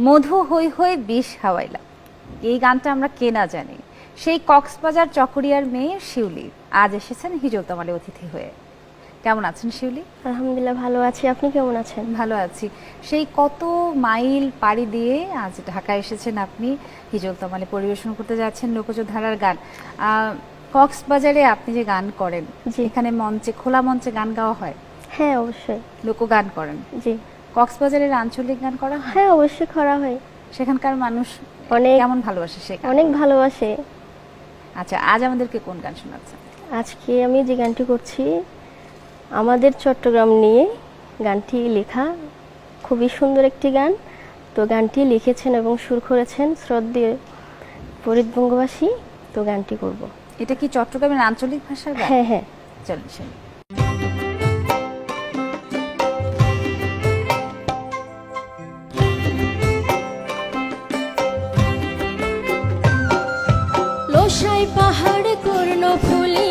মধু হই হই বিষ হাওয়াইলা এই গানটা আমরা কে না জানি। সেই কক্সবাজার চকরিয়ার মেয়ে শিউলি আজ এসেছেন হিজলতমালে অতিথি হয়ে। কেমন আছেন শিউলি? আলহামদুলিল্লাহ ভালো আছি। আপনি কেমন আছেন? ভালো আছি। সেই কত মাইল পাড়ি দিয়ে আজ ঢাকা এসেছেন আপনি। হিজল হিজলতমালে পরিবেশন করতে যাচ্ছেন লোকজ ধারার গান কক্সবাজারে আপনি যে গান করেন। এখানে মঞ্চে খোলা মঞ্চে গান গাওয়া হয়? হ্যাঁ অবশ্যই। লোকগান করেন। জি। কক্সবাজারের আঞ্চলিক গান করা হয়? হ্যাঁ অবশ্যই করা হয়। সেখানকার মানুষ অনেক কেমন ভালোবাসে সে অনেক ভালোবাসে। আচ্ছা আজ আমাদেরকে কোন গান শোনাচ্ছেন? আজকে আমি যে গানটি করছি আমাদের চট্টগ্রাম নিয়ে গানটি লেখা খুবই সুন্দর একটি গান। তো গানটি লিখেছেন এবং সুর করেছেন শ্রদ্ধেয় ফরিদ বঙ্গবাসী। তো গানটি করব। এটা কি চট্টগ্রামের আঞ্চলিক ভাষার গান? হ্যাঁ হ্যাঁ। চলুন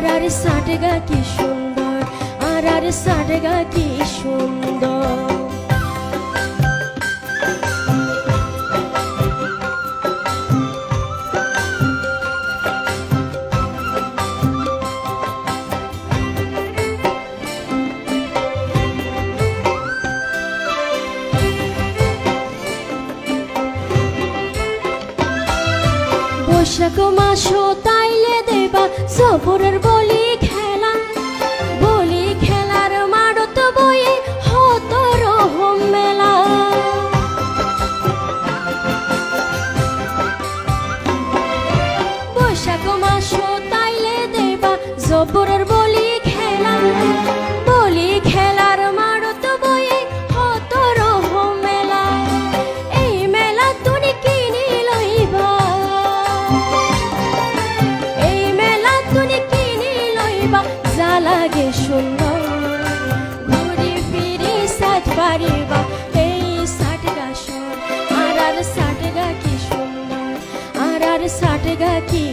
আর আর ষাট গা কি সুন্দর, আর আর ষাট গা কি সুন্দর। বৈশাখ মাস তাইলে দেবা সফরের বলি খেলা। বলি খেলার হত রহম মেলা। বৈশাখ মাস তাইলে দেবা জবরের পারিবা এই ষাট গাছর আর আর ষাট গা কি সুন্দর আর আর ষাটগা কি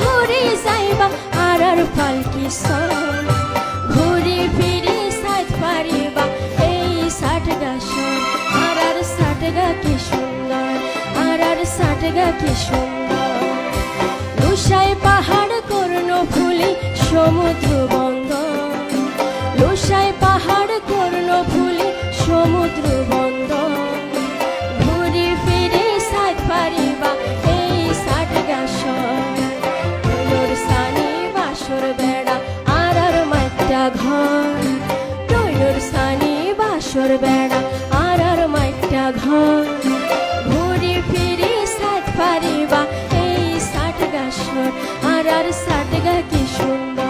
ঘুরি যাইবা আর পালকি সর? ঘুরি সাইজ পারিবা, এই ষাট গা সর। আর আর ষাটগা কি সুন্দর, আর আর ষাটগা কি সুন্দর। লুসাই পাহাড় করুণ ফুলি সমুদ্র বন্দর। লুসাই পাহাড় করুণ ফুলি সমুদ্র মাইটা ঘর। তোর সানি, বাসর বেড়া আর আর মাইটা ঘর। ঘুরি ফিরি সাত পারিবা, এই ষাট গাছর আর আর ষাট গা কি সুন্দর।